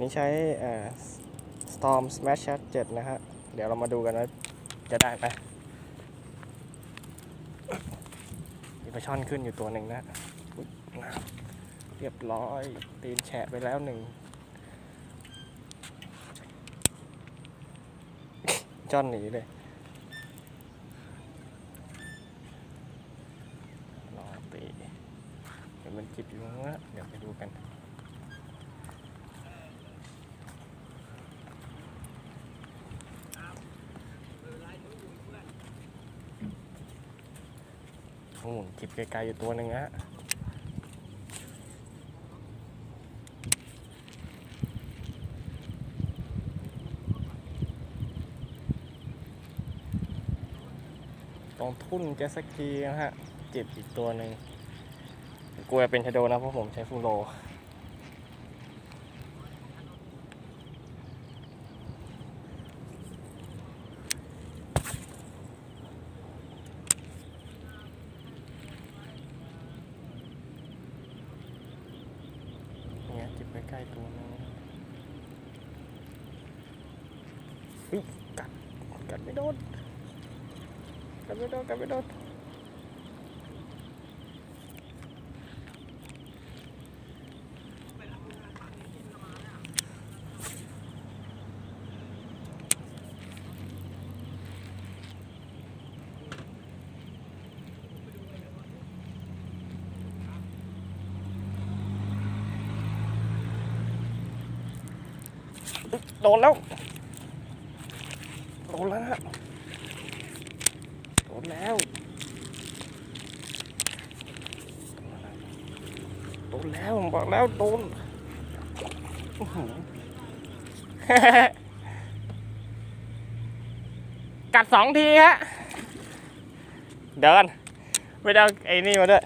นี่ใช้ Storm Smash Chat 7 นะฮะ เดี๋ยวเรามาดูกันว่าจะได้ไหมมีปลาช่อนขึ้นอยู่ตัวหนึ่งนะเรียบร้อย ตีนแฉะไปแล้วหนึ่งจ้อนหนีเลยรอตี เดี๋ยวมันจิบอยู่งนั้นเดี๋ยวไปดูกัน อืมจิบไกลๆอยู่ตัวหนึ่งฮะตรงทุ่นเจสกีนะฮะจิบอีกตัวหนึ่งกลัวเป็นชโดนะเพราะผมใช้ฟูโรเนี่ยจิบใก ล้ๆตัวหนึงอุ๊ยกัดกัดไม่โดนกัดไม่โดนกัดไม่โดน โดนแล้ว โดนแล้วฮะโดนแล้ว โดนแล้วบอกแล้วโดนกัดสองทีฮะ เดิน ไม่ได้เอาไอ้นี่มาด้วย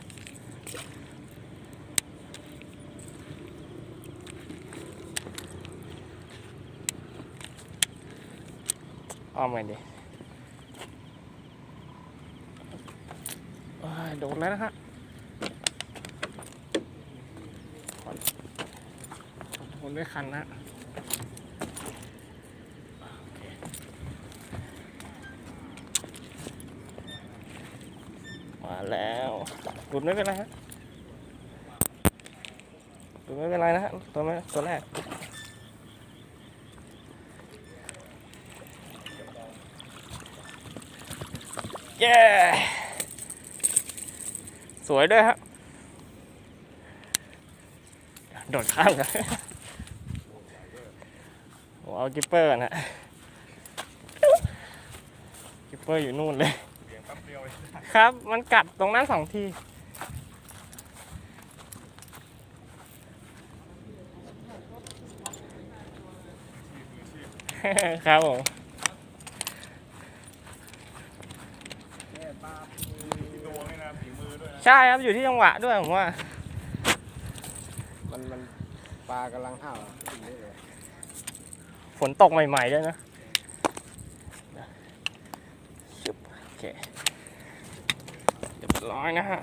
อ้อมไงดีโดนแล้วนะฮะขอทนด้วยคันนะมาแล้วหลุดไม่เป็นไรฮะหลุดไม่เป็นไรนะฮะตัวแรกตัวแรก เย้ สวยด้วยครับโดดข้ามกันผมเอากิปเปอร์นฮะกิปเปอร์อยู่นู่นเลย ครับมันกัดตรงนั้นสองทีครับผม ใช่ครับอยู่ที่จังหวะด้วยผมว่า มันมันปลากำลังอ้าวกินได้เลยฝนตกใหม่ๆด้วยนะชึบโอเคเรียบร้อยนะฮะ